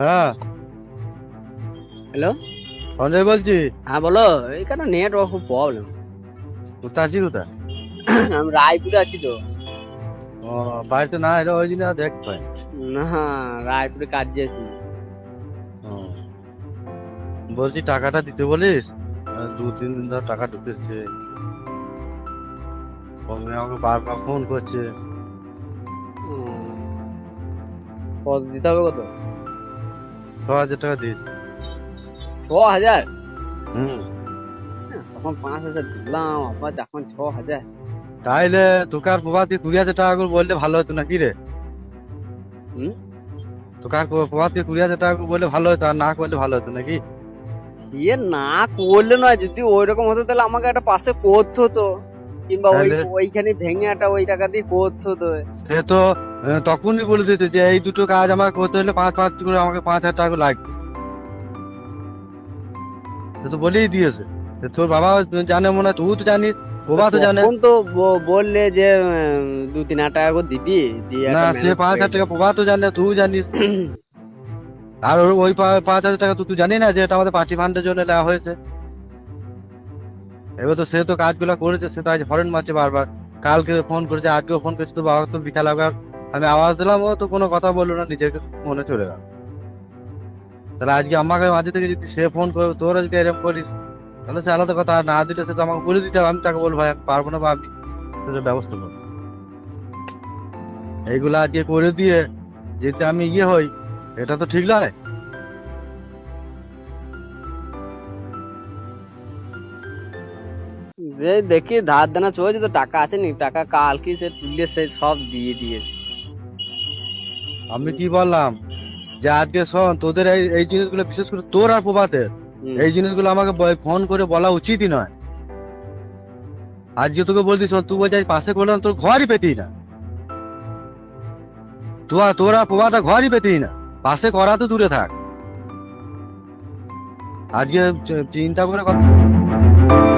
হ্যাঁ। হ্যালো? সঞ্জয় বলছি। হ্যাঁ বলো। এখানে নেটওয়ার্ক খুব প্রবলেম কোথায় আছি কোথায়? আমি রায়পুরে আছি তো। ও বাড়িতে না এলে ওই জন্য দেখ পাই না রায়পুরে কাজে বলছি টাকাটা দিতে বলিস? দু তিন দিন ধর টাকা ঢুকেছে। আমাকে বারবার ফোন করছে। কত দিতে হবে কত? হাজার টাকা দিস ছ হাজার হুম। তখন পাঁচ হাজার দিলাম আবার এখন ছ হাজার তাইলে তোকে আর প্রভাতি কুড়ি হাজার টাকা করে বললে ভালো হতো নাকি রে? হুম? তোকে আর প্রভাতি কুড়ি হাজার টাকা করে বললে ভালো হতো আর না করলে ভালো হতো নাকি? সে না করলে নয় যদি ওই রকম হতো তাহলে আমাকে একটা পাশে করতে হতো। কিংবা ওই ওইখানে ভেঙে ওই টাকা দিয়ে করতে হতো সে তো তখনই বলে দিত যে এই দুটো কাজ আমার করতে হলে পাঁচ পাঁচ করে আমাকে পাঁচ হাজার টাকা লাগবে। সে তো বলেই দিয়েছে। তোর বাবা জানে মনে হয় তুই তো জানিস বাবা তো জানে। তখন তো বললে যে দু তিন হাজার টাকা করে দিবি না সে পাঁচ হাজার টাকা বাবা তো জানে তুই জানিস আর ওই পাঁচ হাজার টাকা তো তুই জানি না যে এটা আমাদের পার্টি ফান্ডের জন্য নেওয়া হয়েছে। এবার তো সে তো কাজগুলো করেছে, সে তো আজ হরেন মারছে বারবার। কালকে ফোন করেছে, আজকেও ফোন করেছে তো বাবা তো বিকাল আবার আমি আওয়াজ দিলাম, ও তো কোনো কথা বলল না নিজেকে মনে চলে গেল। তাহলে আজকে আমাকে মাঝে থেকে যদি সে ফোন করে, তোরা যদি এরকম করিস, তাহলে সে আলাদা কথা না দিলে সে তো আমাকে বলে দিতে হবে, আমি তাকে বলব, ভাই পারব না বা আমি ব্যবস্থা করব। এইগুলো আজকে করে দিয়ে, যদি আমি ইয়ে হই, এটা তো ঠিক নয়। যে দেখি ধার দেনা চলছে তো টাকা আছে নি? টাকা কালকে সে তুলে সে সব দিয়ে দিয়েছে। আমি কি বললাম? যে আজকে শোন তোদের এই এই জিনিসগুলো বিশেষ করে তোর আর প্রভাতের এই জিনিসগুলো আমাকে ফোন করে বলা উচিতই নয়। আজকে তোকে বলছিস তুই বলছিস আজ পাশে করলাম তোর ঘরই পেতি না। তোরা তোরা প্রভাতা ঘরই পেতিস না। পাশে করা তো দূরে থাক। আজকে চিন্তা করে কথা